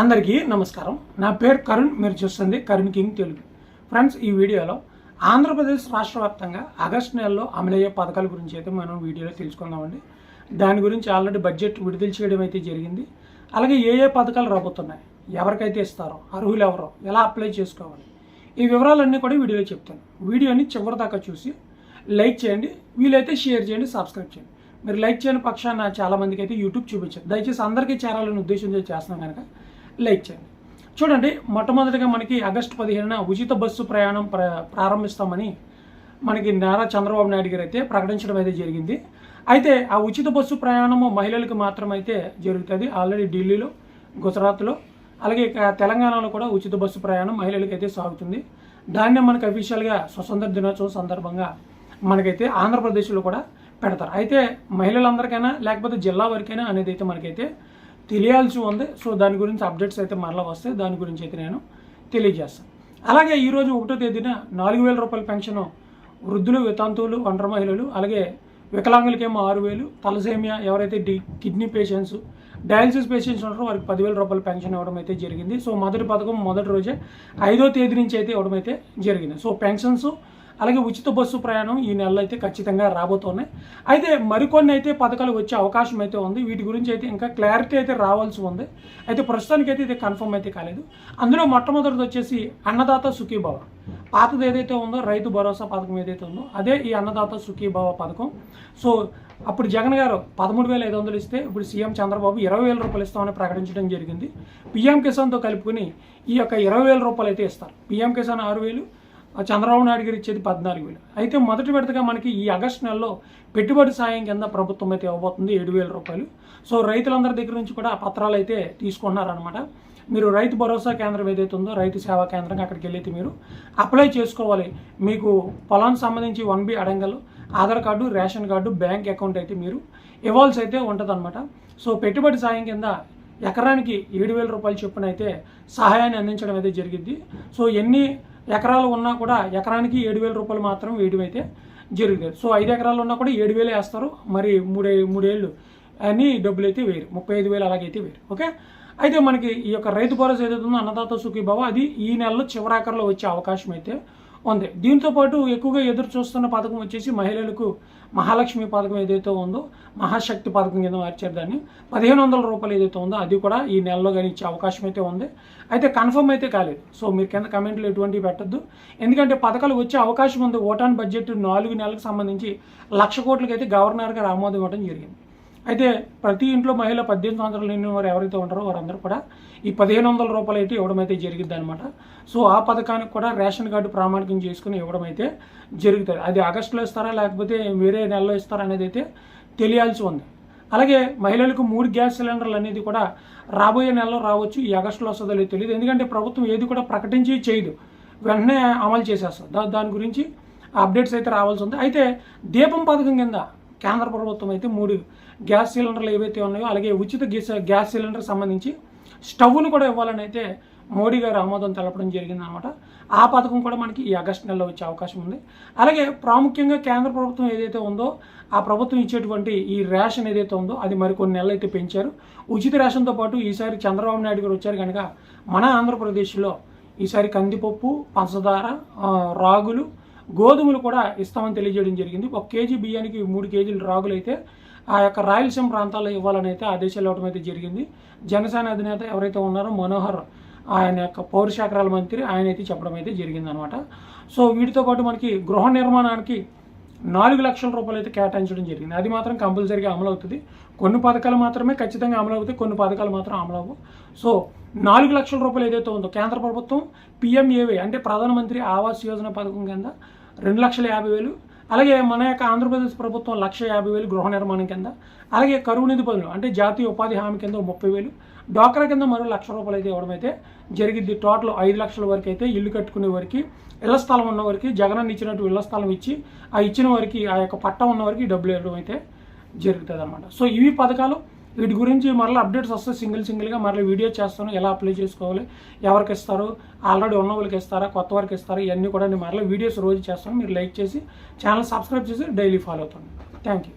అందరికీ నమస్కారం. నా పేరు కరుణ్ మీరు చూస్తుంది కరుణ్ కింగ్ తెలుగు. ఫ్రెండ్స్ ఈ వీడియోలో ఆంధ్రప్రదేశ్ రాష్ట్ర వ్యాప్తంగా ఆగస్టు నెలలో అమలయ్యే పథకాల గురించి అయితే మనం వీడియోలో తెలుసుకుందామండి. దాని గురించి ఆల్రెడీ బడ్జెట్ విడుదల చేయడం అయితే జరిగింది. అలాగే ఏ ఏ పథకాలు రాబోతున్నాయి ఎవరికైతే ఇస్తారో అర్హులు ఎవరో ఎలా అప్లై చేసుకోవాలి ఈ వివరాలన్నీ కూడా వీడియోలో చెప్తాను. వీడియోని చివరి దాకా చూసి లైక్ చేయండి వీలైతే షేర్ చేయండి సబ్స్క్రైబ్ చేయండి. మీరు లైక్ చేయని పక్షాన చాలామందికి అయితే యూట్యూబ్ చూపించారు దయచేసి అందరికీ చేరాలని ఉద్దేశంతో చేస్తున్నాం కనుక లైక్ చేయండి. చూడండి మొట్టమొదటిగా మనకి ఆగస్టు పదిహేనున ఉచిత బస్సు ప్రయాణం ప్ర ప్రారంభిస్తామని మనకి నారా చంద్రబాబు నాయుడు గారు అయితే ప్రకటించడం అయితే జరిగింది. అయితే ఆ ఉచిత బస్సు ప్రయాణము మహిళలకు మాత్రమైతే జరుగుతుంది. ఆల్రెడీ ఢిల్లీలో గుజరాత్లో అలాగే తెలంగాణలో కూడా ఉచిత బస్సు ప్రయాణం మహిళలకు అయితే సాగుతుంది. దాన్నే మనకి అఫీషియల్గా స్వతంత్ర దినోత్సవం సందర్భంగా మనకైతే ఆంధ్రప్రదేశ్లో కూడా పెడతారు. అయితే మహిళలందరికైనా లేకపోతే జిల్లా వరకైనా అనేది అయితే మనకైతే తెలియాల్సి ఉంది. సో దాని గురించి అప్డేట్స్ అయితే మరలా వస్తే దాని గురించి అయితే నేను తెలియజేస్తాను. అలాగే ఈరోజు ఒకటో తేదీన నాలుగు వేల రూపాయల పెన్షన్ వృద్ధులు వితంతువులు ఒంటరి మహిళలు అలాగే వికలాంగులకేమో ఆరు వేలు తలసేమియా ఎవరైతే the kidney patients dialysis patients ఉంటారో వారికి పదివేల రూపాయల పెన్షన్ ఇవ్వడం అయితే జరిగింది. సో మొదటి పథకం మొదటి రోజే ఐదో తేదీ నుంచి అయితే ఇవ్వడం అయితే జరిగింది. సో పెన్షన్స్ అలాగే ఉచిత బస్సు ప్రయాణం ఈ నెలలో అయితే ఖచ్చితంగా రాబోతున్నాయి అయితే మరికొన్ని అయితే పథకాలు వచ్చే అవకాశం అయితే ఉంది. వీటి గురించి అయితే ఇంకా క్లారిటీ అయితే రావాల్సి ఉంది. అయితే ప్రస్తుతానికి అయితే ఇది కన్ఫర్మ్ అయితే కాలేదు. అందులో మొట్టమొదటిది వచ్చేసి అన్నదాత సుఖీభవ. పాతది ఏదైతే ఉందో రైతు భరోసా పథకం ఏదైతే ఉందో అదే ఈ అన్నదాత సుఖీభావ పథకం. సో అప్పుడు జగన్ గారు పదమూడు వేల ఐదు వందలు ఇస్తే ఇప్పుడు సీఎం చంద్రబాబు ఇరవై వేల రూపాయలు ఇస్తామని ప్రకటించడం జరిగింది. పీఎం కిసాన్తో కలుపుకొని ఈ యొక్క ఇరవై వేల రూపాయలు అయితే ఇస్తారు. పీఎం కిసాన్ ఆరు వేలు చంద్రబాబు నాయుడు గారు ఇచ్చేది పద్నాలుగు వేలు. అయితే మొదటి విడతగా మనకి ఈ ఆగస్టు నెలలో పెట్టుబడి సాయం కింద ప్రభుత్వం అయితే ఇవ్వబోతుంది ఏడు వేల రూపాయలు. సో రైతులందరి దగ్గర నుంచి కూడా ఆ పత్రాలు అయితే తీసుకున్నారనమాట మీరు రైతు భరోసా కేంద్రం ఏదైతే ఉందో రైతు సేవా కేంద్రం అక్కడికి వెళ్ళైతే మీరు. అప్లై చేసుకోవాలి. మీకు పొలానికి సంబంధించి one B అడంగలు Aadhaar card ration card bank account అయితే మీరు ఇవ్వాల్సి అయితే ఉంటుందన్నమాట. సో పెట్టుబడి సాయం కింద ఎకరానికి ఏడు వేల రూపాయలు చొప్పున అయితే సహాయాన్ని అందించడం అయితే జరిగింది సో ఎన్ని ఎకరాలు ఉన్నా కూడా ఎకరానికి ఏడు వేల రూపాయలు మాత్రం వేయడం అయితే జరుగుతుంది. సో ఐదు ఎకరాలు ఉన్నా కూడా ఏడు వేలే వేస్తారు. మరి మూడే మూడేళ్ళు అని డబ్బులు అయితే వేరు ముప్పై ఐదు వేలు అలాగైతే వేరు ఓకే? అయితే మనకి ఈ యొక్క రైతు భరోసా ఏదైతే ఉందో అన్నదాత సుఖీభావ అది ఈ నెలలో చివరాకరలో వచ్చే అవకాశం అయితే ఉంది. దీంతో పాటు ఎక్కువగా ఎదురు చూస్తున్న పథకం వచ్చేసి మహిళలకు మహాలక్ష్మి పథకం ఏదైతే ఉందో మహాశక్తి పథకం కింద మార్చారు దాన్ని. పదిహేను వందల రూపాయలు ఏదైతే ఉందో అది కూడా ఈ నెలలో కానీ ఇచ్చే అవకాశం అయితే ఉంది. అయితే కన్ఫర్మ్ అయితే కాలేదు. సో మీరు కింద కమెంట్లు ఎటువంటివి పెట్టద్దు. ఎందుకంటే పథకాలు వచ్చే అవకాశం ఉంది. ఓటాన్ బడ్జెట్ నాలుగు నెలలకు సంబంధించి లక్ష కోట్లకి అయితే గవర్నర్ గారు ఆమోదం ఇవ్వడం జరిగింది. అయితే ప్రతి ఇంట్లో మహిళ పద్దెనిమిది సంవత్సరాలు నిండిన వారు ఎవరైతే ఉంటారో వారందరూ కూడా ఈ పదిహేను వందల రూపాయలు అయితే ఇవ్వడం అయితే జరిగింది అనమాట సో ఆ పథకానికి కూడా రేషన్ కార్డు ప్రామాణికం చేసుకుని ఇవ్వడం అయితే జరుగుతుంది. అది ఆగస్టులో ఇస్తారా లేకపోతే వేరే నెలలో ఇస్తారా అనేది అయితే తెలియాల్సి ఉంది. అలాగే మహిళలకు మూడు గ్యాస్ సిలిండర్లు అనేది కూడా రాబోయే నెలలో రావచ్చు. ఈ ఆగస్టులో వస్తుందో లేదో తెలియదు. ఎందుకంటే ప్రభుత్వం ఏది కూడా ప్రకటించి చేయదు. వెంటనే అమలు చేసేస్తుంది. దాని గురించి అప్డేట్స్ అయితే రావాల్సి ఉంది. అయితే దీపం పథకం కింద కేంద్ర ప్రభుత్వం అయితే మూడు గ్యాస్ సిలిండర్లు ఏవైతే ఉన్నాయో అలాగే ఉచిత గ్యాస్ గ్యాస్ సిలిండర్ సంబంధించి స్టవ్ను కూడా ఇవ్వాలని అయితే మోడీ గారు ఆమోదం తెలపడం జరిగిందనమాట ఆ పథకం కూడా మనకి ఈ ఆగస్టు నెలలో వచ్చే అవకాశం ఉంది. అలాగే ప్రాముఖ్యంగా కేంద్ర ప్రభుత్వం ఏదైతే ఉందో ఆ ప్రభుత్వం ఇచ్చేటువంటి ఈ రేషన్ ఏదైతే ఉందో అది మరికొన్ని నెలలు అయితే పెంచారు. ఉచిత రేషన్తో పాటు ఈసారి చంద్రబాబు నాయుడు గారు వచ్చారు కనుక మన ఆంధ్రప్రదేశ్లో ఈసారి కందిపప్పు పంచదార రాగులు గోధుమలు కూడా ఇస్తామని తెలియజేయడం జరిగింది. ఒక కేజీ బియ్యానికి మూడు కేజీలు రాగులైతే ఆ యొక్క రాయలసీమ ప్రాంతాల్లో ఇవ్వాలని అయితే ఆదేశాలు ఇవ్వడం అయితే జరిగింది. జనసేన అధినేత ఎవరైతే ఉన్నారో మనోహర్ ఆయన యొక్క పౌరశాఖరాల మంత్రి ఆయన అయితే చెప్పడం అయితే జరిగింది అనమాట సో వీటితో పాటు మనకి గృహ నిర్మాణానికి నాలుగు లక్షల రూపాయలు అయితే కేటాయించడం జరిగింది. అది మాత్రం కంపల్సరీగా అమలు అవుతుంది. కొన్ని పథకాలు మాత్రమే ఖచ్చితంగా అమలు అవుతాయి కొన్ని పథకాలు మాత్రం అమలు అవ్వవు. సో నాలుగు లక్షల రూపాయలు ఏదైతే ఉందో కేంద్ర ప్రభుత్వం పిఎంఏవై అంటే ప్రధానమంత్రి ఆవాస్ యోజన పథకం కింద రెండు లక్షల యాభై వేలు అలాగే మన యొక్క ఆంధ్రప్రదేశ్ ప్రభుత్వం లక్ష యాభై వేలు గృహ నిర్మాణం కింద అలాగే కరువు నిధి పనులు అంటే జాతీయ ఉపాధి హామీ కింద ముప్పై వేలు డ్వాక్రా కింద మరో లక్ష రూపాయలు అయితే ఇవ్వడం అయితే జరిగింది. టోటల్ ఐదు లక్షల వరకు అయితే ఇల్లు కట్టుకునే వారికి ఇళ్ళ స్థలం ఉన్న వారికి జగనన్న ఇచ్చినట్టు ఇళ్ళ స్థలం ఇచ్చి ఆ ఇచ్చిన వారికి ఆ యొక్క పట్టా ఉన్న వారికి డబ్బులు ఇవ్వడం అయితే జరుగుతుంది అనమాట సో ఇవి పథకాలు వీటి గురించి మరలా అప్డేట్స్ వస్తే సింగిల్ సింగిల్గా మరలా వీడియో చేస్తాను. ఎలా అప్లై చేసుకోవాలి ఎవరికి ఇస్తారు ఆల్రెడీ ఉన్న వాళ్ళకి ఇస్తారా కొత్త వారికి ఇస్తారా ఇవన్నీ కూడా నేను మరలా వీడియోస్ రోజు చేస్తాను. మీరు లైక్ చేసి ఛానల్ సబ్స్క్రైబ్ చేసి డైలీ ఫాలో అవుతాను. Thank you.